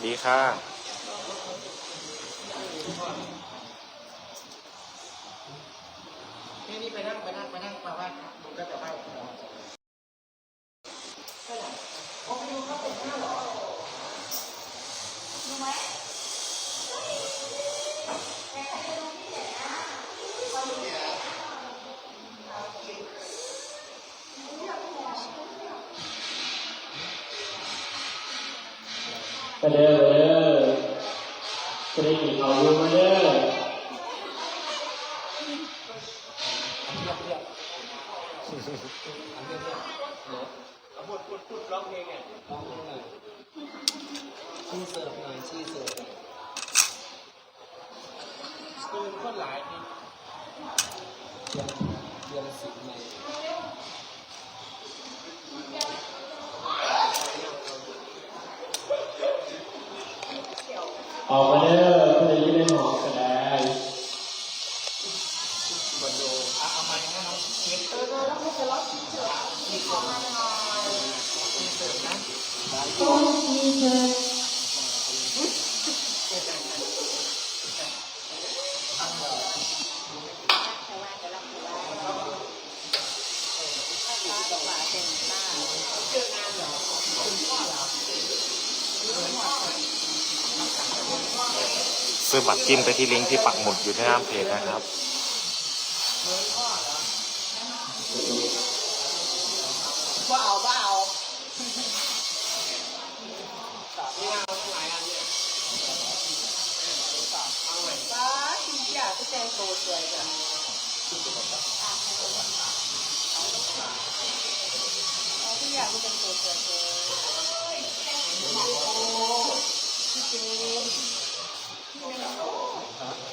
วัสดีค่ะ นี่นี่ไปนั่งไปนั่งไปนั่งมาว่านดูก็จะบ้า ไปเด้อไปเด้อจะได้กินเอาอยู่มาเด้อชี้เสิร์ฟหน่อยชี้เสิร์ฟคือคนหลายนี่เดือนเดือนสิบใน ออกมาเด้อเพื่อจะได้หอมกระไดคอนโดอาเอามาให้น้องเก็บเออเออแล้วมันจะล็อกชิ้นเฉยมีของมาหน่อยเสิร์ฟนะโอ้มีเธอ ซื้อบัตรจิ้มไปที่ลิงก์ที่ปักหมุดอยู่ที่หน้าเพจนะครับ ว่าเอาว่าเอานี่งานเราทั้งหลายอันเนี่ยเอาไว้ป้าคุณอยากจะแต่งตัวสวยจังเอาที่อยากจะแต่งตัวสวยเลยโอ้พี่เจนเนี่ยจบด้วยนะถ้าคุณนั่งได้ลูกเจกเลยเนี่ยเป็นฟรีเนี่ยเลอยเนี่ยเป็นพลอยนะ ค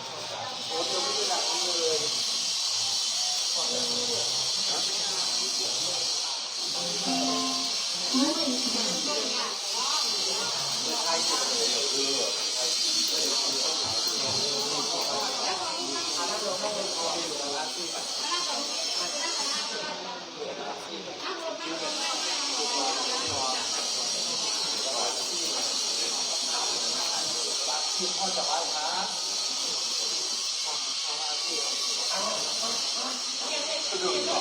รั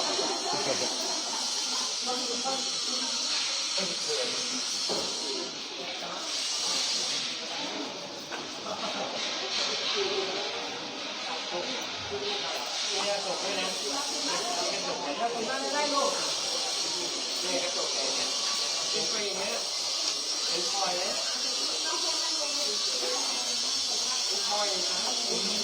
บ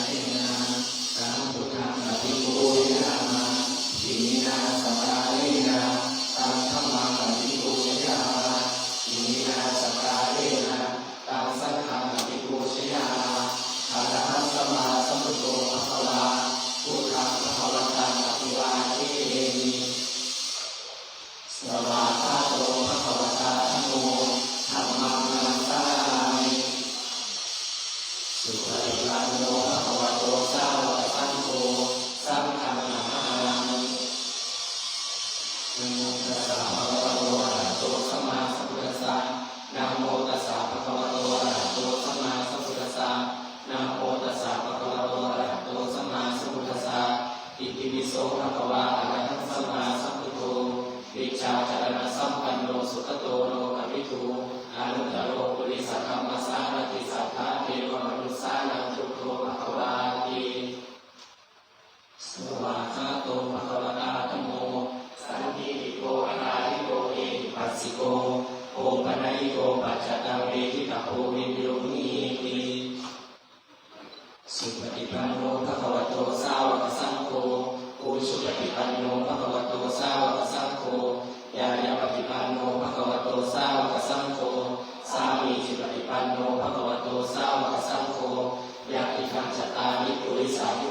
สุ สุปฏิปันโนภะคะวะโตสาวกสังโฆอุสุปฏิปันโนภะคะวะโตสาวกสังโฆญาญาปฏิปันโนภะคะวะโตสาวกสังโฆสามีสุปฏิปันโนภะคะวะโตสาวกสังโฆญาติขังสตานิปุริสานุ